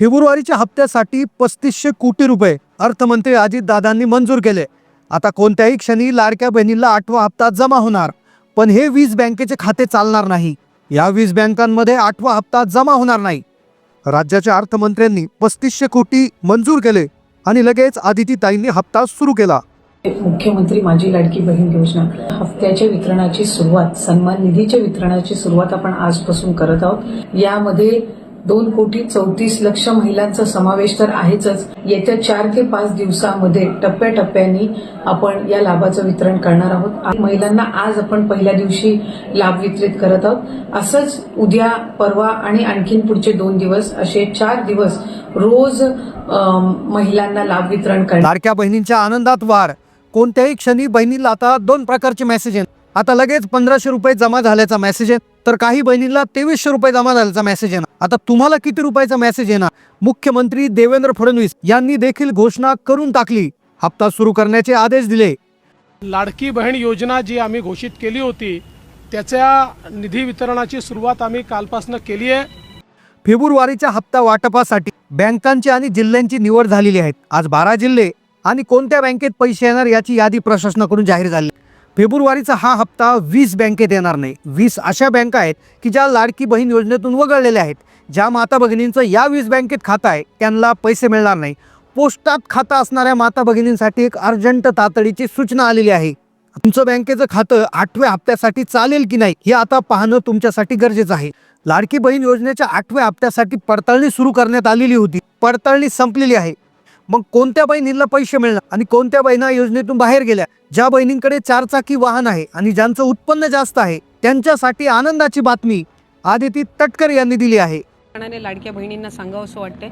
फेब्रुवारीच्या हप्त्यासाठी पस्तीसशे कोटी रुपये अर्थमंत्री अजितदादांनी मंजूर केले. आता कोणत्याही क्षणी लाडक्या बहिणीला आठवा हप्ता जमा होणार पण हे वीज बँकेचे खाते चालणार नाही. या वीज बँकांमध्ये आठवा हप्ता जमा होणार नाही. राज्याच्या अर्थमंत्र्यांनी पस्तीसशे कोटी मंजूर केले आणि लगेच आदितीताईंनी हप्ता सुरू केला. मुख्यमंत्री माझी लाडकी बहीण योजना. हप्त्याच्या वितरणाची सुरुवात सन्मान निधीच्या वितरणाची सुरुवात आपण आजपासून करत आहोत. यामध्ये दोन कोटी चौतीस लक्ष महिलांचा समावेश तर आहेच येत्या चार ते पाच दिवसामध्ये टप्प्याटप्प्याने आपण या लाभाचं वितरण करणार आहोत. महिलांना आज आपण पहिल्या दिवशी लाभ वितरित करत आहोत. असंच उद्या परवा आणि आणखीन पुढचे दोन दिवस असे चार दिवस रोज महिलांना लाभ वितरण करणार. लाडक्या बहिणींच्या आनंदात वाढ कोणत्याही क्षणी बहिणीला आता दोन प्रकारचे मेसेज आहेत आता लगेच पंधराशे रुपये जमा झाल्याचा मेसेज आहे तर काही बहिणींना तेवीसशे रुपये जमा झाल्याचा मेसेज आहे आता तुम्हाला किती रुपयाचा मेसेज येणार? मुख्यमंत्री देवेंद्र फडणवीस यांनी देखील घोषणा करून टाकली. हप्ता सुरू करण्याचे आदेश दिले. लाडकी बहीण योजना जी आम्ही घोषित केली होती त्याच्या निधी वितरणाची सुरुवात आम्ही कालपासून केली आहे. फेब्रुवारीच्या हप्ता वाटपासाठी बँकांची आणि जिल्ह्यांची निवड झालेली आहे. आज बारा जिल्हे आणि कोणत्या बँकेत पैसे येणार याची यादी प्रशासनाकडून जाहीर झाली. फेब्रुवारीचा हा हप्ता वीस बँकेत येणार नाही. वीस अशा बँका आहेत की ज्या लाडकी बहीण योजनेतून वगळलेल्या आहेत. ज्या माता भगिनींचं या वीस बँकेत खातं आहे त्यांना पैसे मिळणार नाही. पोस्टात खातं असणाऱ्या माता भगिनींसाठी एक अर्जंट तातडीची सूचना आलेली आहे. तुमचं बँकेचं खातं आठव्या हप्त्यासाठी चालेल की नाही हे आता पाहणं तुमच्यासाठी गरजेचं आहे. लाडकी बहीण योजनेच्या आठव्या हप्त्यासाठी पडताळणी सुरू करण्यात आलेली होती. पडताळणी संपलेली आहे. मग कोणत्या बहिणींना पैसे मिळणार? आणि कोणत्या बहिणा योजनेतून बाहेर गेल्या? ज्या बहिणींकडे चारचाकी वाहन आहे आणि ज्यांचं उत्पन्न जास्त आहे त्यांच्यासाठी आनंदाची बातमी आदिती तटकर यांनी दिली आहे. लाडक्या बहिणींना सांगावं असं वाटते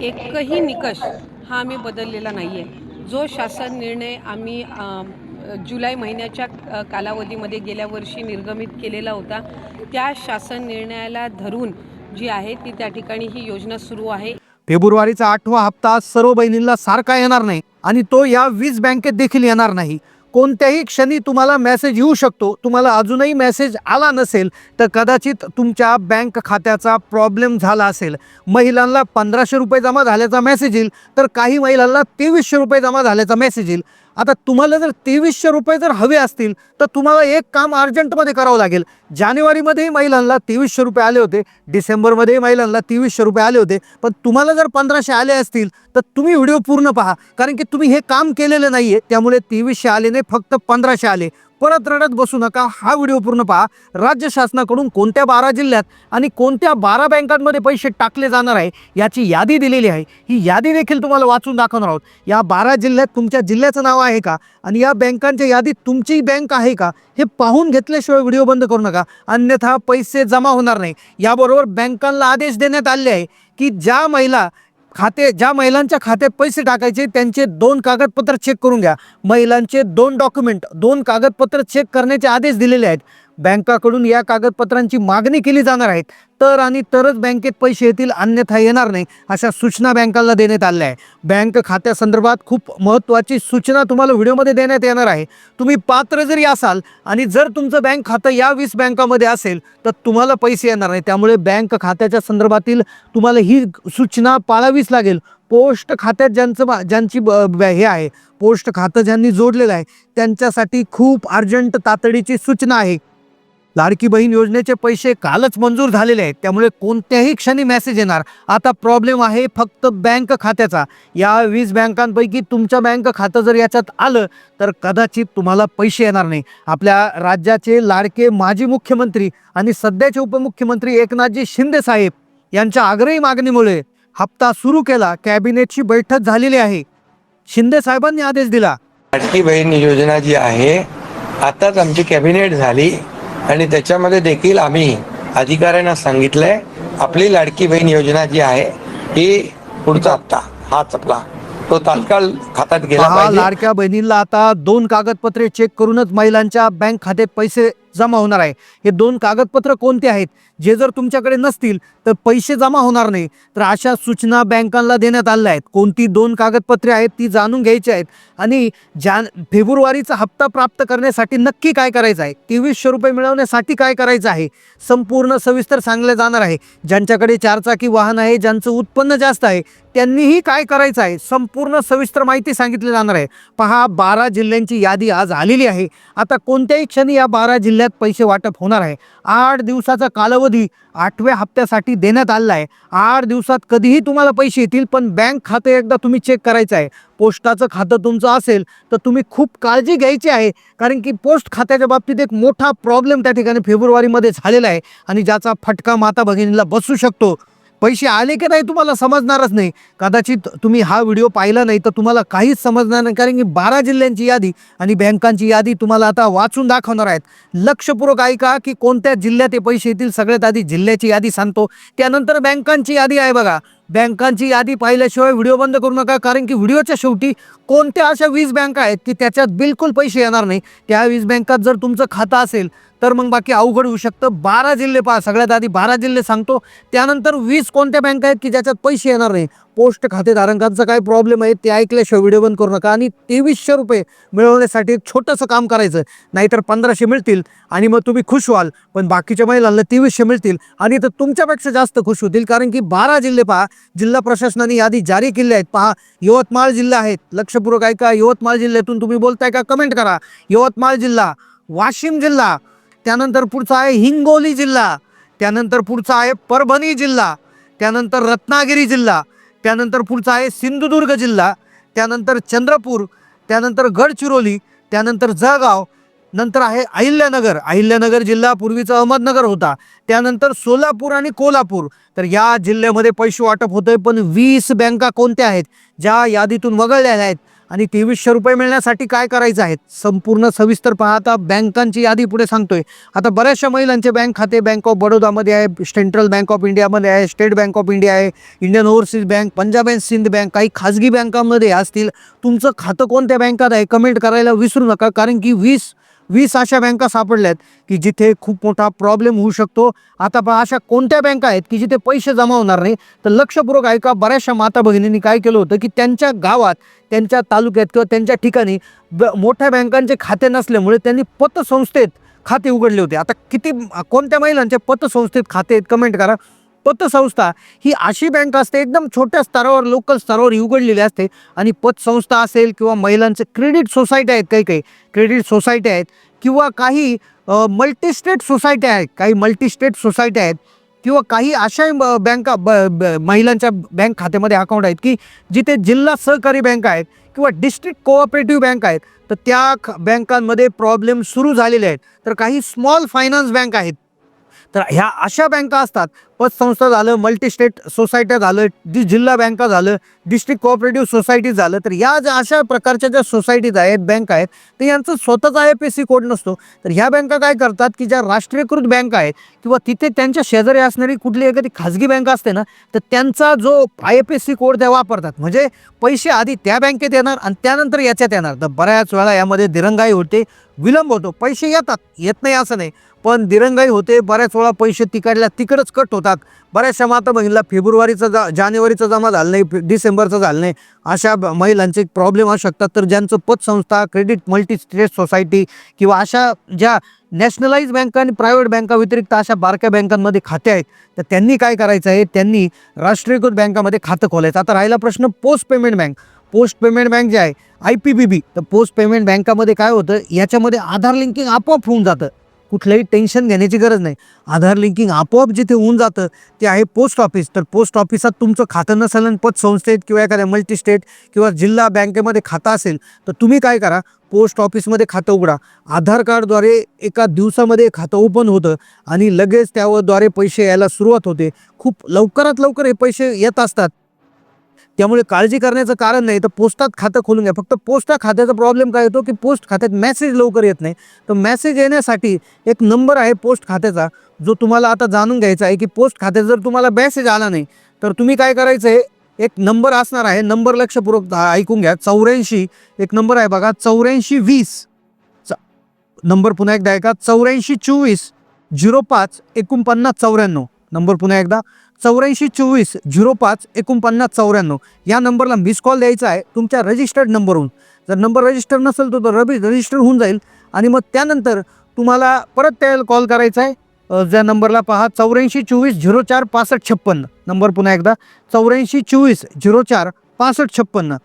एकही निकष हा आम्ही बदललेला नाही आहे जो शासन निर्णय आम्ही जुलै महिन्याच्या कालावधीमध्ये गेल्या वर्षी निर्गमित केलेला होता त्या शासन निर्णयाला धरून जी आहे ती त्या ठिकाणी ही योजना सुरू आहे. फेब्रुवारीचा आठवा हप्ता सर्व बहिणींना सारखा येणार नाही आणि तो या वीज बँकेत देखील येणार नाही. कोणत्याही क्षणी तुम्हाला मेसेज येऊ शकतो. तुम्हाला अजूनही मेसेज आला नसेल तर कदाचित तुमच्या बँक खात्याचा प्रॉब्लेम झाला असेल. महिलांना पंधराशे रुपये जमा झाल्याचा मेसेज येईल तर काही महिलांना तेवीसशे रुपये जमा झाल्याचा मेसेज येईल. आता तुम्हाला जर तेवीसशे रुपये जर हवे असतील तर तुम्हाला एक काम अर्जंटमध्ये करावं लागेल. जानेवारीमध्येही महिलांना तेवीसशे रुपये आले होते डिसेंबरमध्येही महिलांना तेवीसशे रुपये आले होते पण तुम्हाला जर पंधराशे आले असतील तर तुम्ही व्हिडिओ पूर्ण पहा. कारण की तुम्ही हे काम केलेलं नाही आहे त्यामुळे तेवीसशे आले नाही फक्त पंधराशे आले. परत रडत बसू नका. हा व्हिडिओ पूर्ण पहा. राज्य शासनाकडून कोणत्या बारा जिल्ह्यात आणि कोणत्या बारा बँकांमध्ये पैसे टाकले जाणार आहे याची यादी दिलेली आहे. ही यादी देखील तुम्हाला वाचून दाखवणार आहोत. या बारा जिल्ह्यात तुमच्या जिल्ह्याचं नाव आहे का? आणि या बँकांच्या यादीत तुमची बँक आहे का? हे पाहून घेतल्याशिवाय व्हिडिओ बंद करू नका. अन्यथा पैसे जमा होणार नाही. याबरोबर बँकांना आदेश देण्यात आले आहे की ज्या महिला खाते ज्या महिलांच्या खात्यात पैसे टाकायचे त्यांचे दोन कागदपत्र चेक करून घ्या. महिलांचे दोन डॉक्युमेंट दोन कागदपत्र चेक करण्याचे आदेश दिलेले आहेत. बँकाकडून या कागदपत्रांची मागणी केली जाणार आहेत तर आणि तरच बँकेत पैसे येतील अन्यथा येणार नाही अशा सूचना बँकांना देण्यात आल्या आहे. बँक खात्यासंदर्भात खूप महत्त्वाची सूचना तुम्हाला व्हिडिओमध्ये देण्यात येणार आहे. तुम्ही पात्र जरी असाल आणि जर तुमचं बँक खातं या वीस बँकामध्ये असेल तर तुम्हाला पैसे येणार नाही. त्यामुळे बँक खात्याच्या संदर्भातील तुम्हाला ही सूचना पाळावीच लागेल. पोस्ट खात्यात ज्यांचं ज्यांची ब- ब- हे आहे पोस्ट खातं ज्यांनी जोडलेलं आहे त्यांच्यासाठी खूप अर्जंट तातडीची सूचना आहे. लाडकी बहीण योजनेचे पैसे कालच मंजूर झालेले आहेत. त्यामुळे कोणत्याही क्षणी मेसेज येणार. आता प्रॉब्लेम आहे फक्त बँक खात्याचा. या वीस बँकांपैकी तुमचं बँक खातं जर याच्यात आलं तर कदाचित तुम्हाला पैसे येणार नाही. आपल्या राज्याचे लाडके माजी मुख्यमंत्री आणि सध्याचे उपमुख्यमंत्री एकनाथजी शिंदे साहेब यांच्या आग्रही मागणीमुळे हप्ता सुरू केला. कॅबिनेटची बैठक झालेली आहे. शिंदे साहेबांनी आदेश दिला. लाडकी बहीण योजना जी आहे आताच आमची कॅबिनेट झाली. आणि त्याच्यामध्ये देखील आम्ही अधिकाऱ्यांना सांगितलंय आपली लाडकी बहीण योजना जी आहे ही पुढचा हप्ता हाच आपला. तो तात्काळ खात्यात गेला लाडक्या बहिणींना आता दोन कागदपत्रे चेक करूनच महिलांच्या बँक खात्यात पैसे जमा होणार आहे. हे दोन कागदपत्र कोणते आहेत? जे जर तुमच्याकडे नसतील तर पैसे जमा होणार नाही. तर अशा सूचना बँकांना देण्यात आल्या आहेत. कोणती दोन कागदपत्रे आहेत ती जाणून घ्यायची आहेत. आणि जान फेब्रुवारीचा हप्ता प्राप्त करण्यासाठी नक्की काय करायचं आहे? तेवीसशे रुपये मिळवण्यासाठी काय करायचं आहे? संपूर्ण सविस्तर सांगलं जाणार आहे. ज्यांच्याकडे चारचाकी वाहन आहे ज्यांचं उत्पन्न जास्त आहे त्यांनीही काय करायचं आहे? संपूर्ण सविस्तर माहिती सांगितली जाणार आहे. पहा बारा जिल्ह्यांची यादी आज आलेली आहे. आता कोणत्याही क्षणी या बारा जिल्ह्यात पैसे वाटप होणार आहे? आठ दिवसाचा कालावधी आठव्या हप्त्यासाठी देण्यात आलेला आहे. आठ दिवसात कधीही तुम्हाला पैसे येतील पण बँक खातं एकदा तुम्ही चेक करायचं आहे. पोस्टाचं खातं तुमचं असेल तर तुम्ही खूप काळजी घ्यायची आहे. कारण की पोस्ट खात्याच्या बाबतीत एक मोठा प्रॉब्लेम त्या ठिकाणी फेब्रुवारीमध्ये झालेला आहे. आणि ज्याचा फटका माता भगिनीला बसू शकतो. पैसे आले की नाही तुम्हाला समजणारच नाही. कदाचित तुम्ही हा व्हिडिओ पाहिला नाही तर तुम्हाला काहीच समजणार नाही कारण की बारा जिल्ह्यांची यादी आणि बँकांची यादी तुम्हाला आता वाचून दाखवणार आहेत. लक्षपूर्वक ऐका की कोणत्या जिल्ह्यात हे पैसे येतील सगळ्यात आधी जिल्ह्याची यादी सांगतो. त्यानंतर बँकांची यादी आहे बघा. बँकांची यादी पाहिल्याशिवाय व्हिडिओ बंद करू नका कारण की व्हिडिओच्या शेवटी कोणत्या अशा वीज बँका आहेत की त्याच्यात बिलकुल पैसे येणार नाही. त्या वीज बँकात जर तुमचं खातं असेल तर मग बाकी अवघड होऊ शकतं. बारा जिल्हे पहा सगळ्यात आधी बारा जिल्हे सांगतो. त्यानंतर वीस कोणत्या बँका आहेत की ज्याच्यात पैसे येणार नाही? पोस्ट खातेधारकांचा काय प्रॉब्लेम आहे ते ऐकल्याशिवाय व्हिडिओ बंद करू नका. आणि तेवीसशे रुपये मिळवण्यासाठी एक छोटंसं काम करायचं. नाहीतर पंधराशे मिळतील आणि मग तुम्ही खुश व्हाल. पण बाकीच्या महिलांना तेवीसशे मिळतील आणि तर तुमच्यापेक्षा जास्त खुश होतील. कारण की बारा जिल्हे पहा जिल्हा प्रशासनाने यादी जारी केली आहेत. पहा यवतमाळ जिल्हा आहेत लक्षपूर्वक ऐका यवतमाळ जिल्ह्यातून तुम्ही बोलताय का? कमेंट करा. यवतमाळ जिल्हा वाशिम जिल्हा त्यानंतर पुढचा आहे हिंगोली जिल्हा त्यानंतर पुढचा आहे परभणी जिल्हा त्यानंतर रत्नागिरी जिल्हा. त्यानंतर पुढचा आहे सिंधुदुर्ग जिल्हा त्यानंतर चंद्रपूर त्यानंतर गडचिरोली त्यानंतर जळगाव नंतर आहे अहिल्यानगर. अहिल्यानगर जिल्हा पूर्वीचा अहमदनगर होता. त्यानंतर सोलापूर आणि कोल्हापूर. तर या जिल्ह्यामध्ये पैसे वाटप होतंय पण वीस बँका कोणत्या आहेत? ज्या यादीतून वगळलेल्या आहेत. आणि तेवीसशे रुपये मिळण्यासाठी काय करायचं आहे? संपूर्ण सविस्तर पाहता बँकांची यादी पुढे सांगतोय. आता बऱ्याचशा महिलांचे बँक खाते बँक ऑफ बडोदामध्ये आहे सेंट्रल बँक ऑफ इंडियामध्ये आहे स्टेट बँक ऑफ इंडिया आहे Indian overseas bank Punjab and Sind bank काही खाजगी बँकांमध्ये असतील. तुमचं खातं कोणत्या बँकात आहे? कमेंट करायला विसरू नका कारण की वीस वीस अशा बँका सापडल्यात की जिथे खूप मोठा प्रॉब्लेम होऊ शकतो. आता पण अशा कोणत्या बँका आहेत की जिथे पैसे जमा होणार नाही? तर लक्षपूर्वक ऐका बऱ्याचशा माता भगिनींनी काय केलं होतं की त्यांच्या गावात त्यांच्या तालुक्यात किंवा त्यांच्या ठिकाणी ब मोठ्या बँकांचे खाते नसल्यामुळे त्यांनी पतसंस्थेत खाते उघडले होते. आता किती कोणत्या महिलांचे पतसंस्थेत खाते आहेत? कमेंट करा. पतसंस्था ही अशी बँक असते एकदम छोट्या स्तरावर लोकल स्तरावर उघडलेली असते. आणि पतसंस्था असेल किंवा महिलांचे क्रेडिट सोसायटी आहेत काही काही. क्रेडिट सोसायटी आहेत किंवा काही मल्टीस्टेट सोसायटी आहेत काही मल्टीस्टेट सोसायटी आहेत किंवा काही अशा ब- बँका ब ब- महिलांच्या बँक खात्यामध्ये अकाउंट आहेत की जिथे जिल्हा सहकारी बँक आहेत किंवा डिस्ट्रिक्ट कोऑपरेटिव्ह बँक आहेत. तर त्या बँकांमध्ये प्रॉब्लेम सुरू झालेले आहेत. तर काही स्मॉल फायनान्स बँक आहेत. तर ह्या अशा बँका असतात. पतसंस्था झालं मल्टीस्टेट सोसायट्या झालं दि जिल्हा बँका झालं डिस्ट्रिक्ट कोऑपरेटिव्ह सोसायटी झालं. तर या ज्या अशा प्रकारच्या ज्या सोसायटीज आहेत बँक आहेत तर यांचं स्वतःचा I F S C code नसतो. तर ह्या बँका काय करतात की ज्या राष्ट्रीयकृत बँक आहेत किंवा तिथे त्यांच्या शेजारी असणारी कुठली एखादी खाजगी बँक असते ना तर त्यांचा जो I F S C code त्या वापरतात. म्हणजे पैसे आधी त्या बँकेत येणार आणि त्यानंतर याच्यात येणार. तर बऱ्याच वेळा यामध्ये दिरंगाई होते विलंब होतो. पैसे येतात येत नाही असं नाही. पण दिरंगाई होते बऱ्याच वेळा पैसे तिकडल्या तिकडंच कट होतात. बऱ्याचशा माता महिला फेब्रुवारीचं जा जानेवारीचं जमा झालं नाही डिसेंबरचा डिसेंबरचं झालं नाही. अशा महिलांचे प्रॉब्लेम असू शकतात. तर ज्यांचं पतसंस्था क्रेडिट मल्टी स्टेट सोसायटी किंवा अशा ज्या नॅशनलाइज बँका आणि प्रायव्हेट बँका व्यतिरिक्त अशा बारक्या बँकांमध्ये खाते आहेत तर त्यांनी काय करायचं आहे? त्यांनी राष्ट्रीयकृत बँकामध्ये खातं खोलायचं. आता राहिला प्रश्न post payment bank. Post payment bank जे आहे आय पी बी बी तर पोस्ट पेमेंट बँकामध्ये काय होतं? याच्यामध्ये आधार लिंकिंग आपोआप होऊन जातं. कुठलंही टेन्शन घेण्याची गरज नाही. आधार लिंकिंग आपोआप जिथे होऊन जातं ते आहे पोस्ट ऑफिस. तर पोस्ट ऑफिसात तुमचं खातं नसेल आणि पतसंस्थेत किंवा एखाद्या मल्टीस्टेट किंवा जिल्हा बँकेमध्ये खातं असेल तर तुम्ही काय करा? पोस्ट ऑफिसमध्ये खातं उघडा. आधार कार्डद्वारे एका दिवसामध्ये खातं ओपन होतं आणि लगेच त्यावरद्वारे पैसे यायला सुरुवात होते. खूप लवकरात लवकर हे पैसे येत असतात. त्यामुळे काळजी करण्याचं कारण नाही. तर पोस्टात खातं खोलून घ्या. फक्त पोस्टा खात्याचा प्रॉब्लेम काय येतो की पोस्ट खात्यात मेसेज लवकर येत नाही. तर मेसेज येण्यासाठी एक नंबर आहे पोस्ट खात्याचा जो तुम्हाला आता जाणून घ्यायचा आहे की पोस्ट खात्यात जर तुम्हाला मेसेज आला नाही तर तुम्ही काय करायचं आहे एक नंबर असणार आहे. नंबर लक्षपूर्वक ऐकून घ्या. चौऱ्याऐंशी एक नंबर आहे बघा. चौऱ्याऐंशी वीस. नंबर पुन्हा एकदा ऐका. चौऱ्याऐंशी चोवीस झिरो पाच एकोणपन्नास चौऱ्याण्णव. नंबर पुन्हा एकदा. चौऱ्याऐंशी चोवीस झिरो पाच एकोणपन्नास चौऱ्याण्णव या नंबरला मिस कॉल द्यायचा आहे तुमच्या रजिस्टर्ड नंबरहून जर नंबर रजिस्टर नसेल तर तो रबी रजिस्टर होऊन जाईल. आणि मग त्यानंतर तुम्हाला परत त्याला कॉल करायचा आहे. ज्या नंबरला पहा चौऱ्याऐंशी चोवीस झिरो चार पासष्ट छप्पन्न नंबर पुन्हा एकदा चौऱ्याऐंशी चोवीस झिरो चार पासष्ट छप्पन्न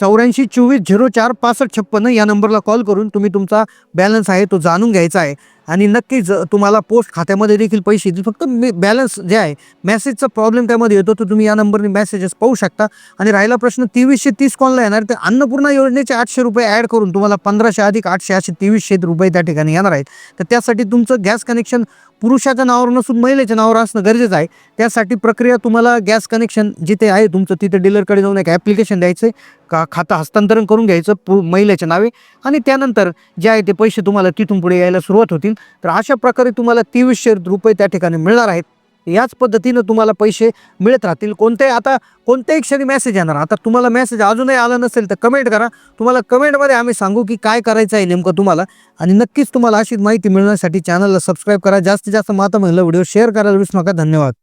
चौऱ्याऐंशी चोवीस झिरो चार पासष्ट छप्पन्न या नंबरला कॉल करून तुम्ही तुमचा बॅलन्स आहे तो जाणून घ्यायचा आहे. आणि नक्कीच तुम्हाला पोस्ट खात्यामध्ये देखील पैसे येतील. फक्त मे बॅलन्स जे आहे मेसेजचा प्रॉब्लेम त्यामध्ये येतो तर तुम्ही या नंबरने मॅसेजेस पाहू शकता. आणि राहिला प्रश्न तेवीसशे तीस कॉलला येणार? तर अन्नपूर्णा योजनेचे आठशे रुपये ॲड करून तुम्हाला पंधराशे अधिक आठशे असे तेवीसशे रुपये त्या ठिकाणी येणार आहेत. तर त्यासाठी तुमचं गॅस कनेक्शन पुरुषाच्या नावावर नसून महिलेच्या नावावर असणं गरजेचं आहे. त्यासाठी प्रक्रिया तुम्हाला गॅस कनेक्शन जिथे आहे तुमचं तिथे डीलरकडे जाऊन एक ॲप्लिकेशन द्यायचं आहे का खातं हस्तांतरण करून घ्यायचं पु महिलेच्या नावे. आणि त्यानंतर जे आहे ते पैसे तुम्हाला तिथून पुढे यायला सुरुवात होतील. तर अशा प्रकारे तुम्हाला तेवीसशे रुपये त्या ठिकाणी मिळणार आहेत. याच पद्धतीनं तुम्हाला पैसे मिळत राहतील. कोणत्याही आता कोणत्याही क्षणी मेसेज येणार. आता तुम्हाला मेसेज अजूनही आला नसेल तर कमेंट करा. तुम्हाला कमेंटमध्ये आम्ही सांगू की काय करायचं आहे नेमकं तुम्हाला. आणि नक्कीच तुम्हाला अशीच माहिती मिळण्यासाठी चॅनलला सबस्क्राईब करा. जास्तीत जास्त माता महिला व्हिडिओ शेअर करायला विसरू नका. धन्यवाद.